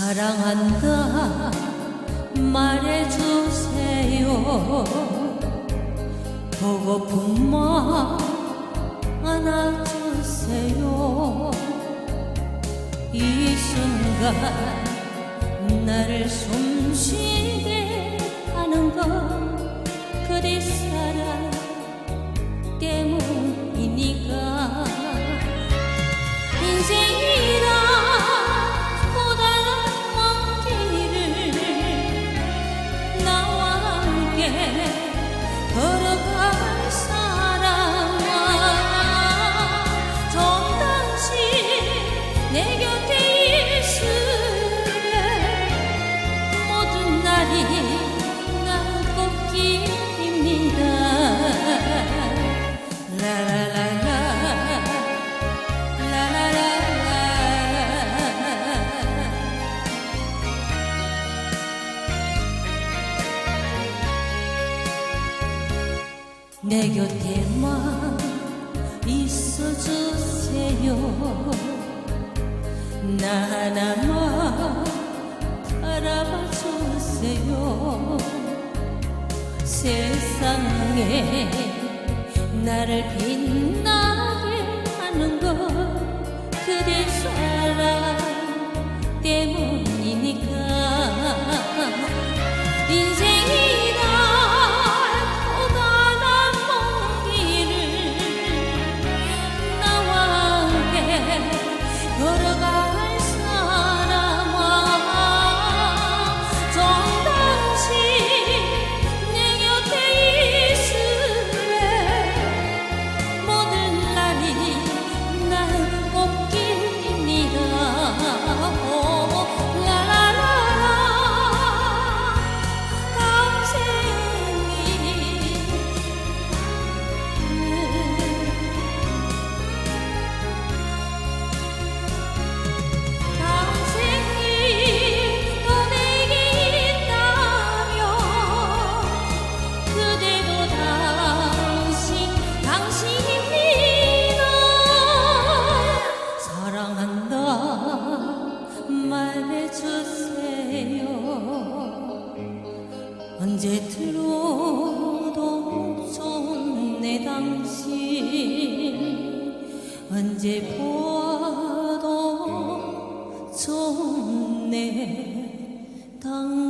사랑한다. 말해주세요. 보고픈 마 안아주세요. 이 순간 나를 숨쉬 내 곁에 있을래? 모든 날이 난 꽃길입니다. 내 곁에만 있어주세요 나 하나만 바라봐 주세요. 세상에 나를 빛나게 하는 건 말해주세요. 언제 들어도 내 당신. 언제 보아도 내 당신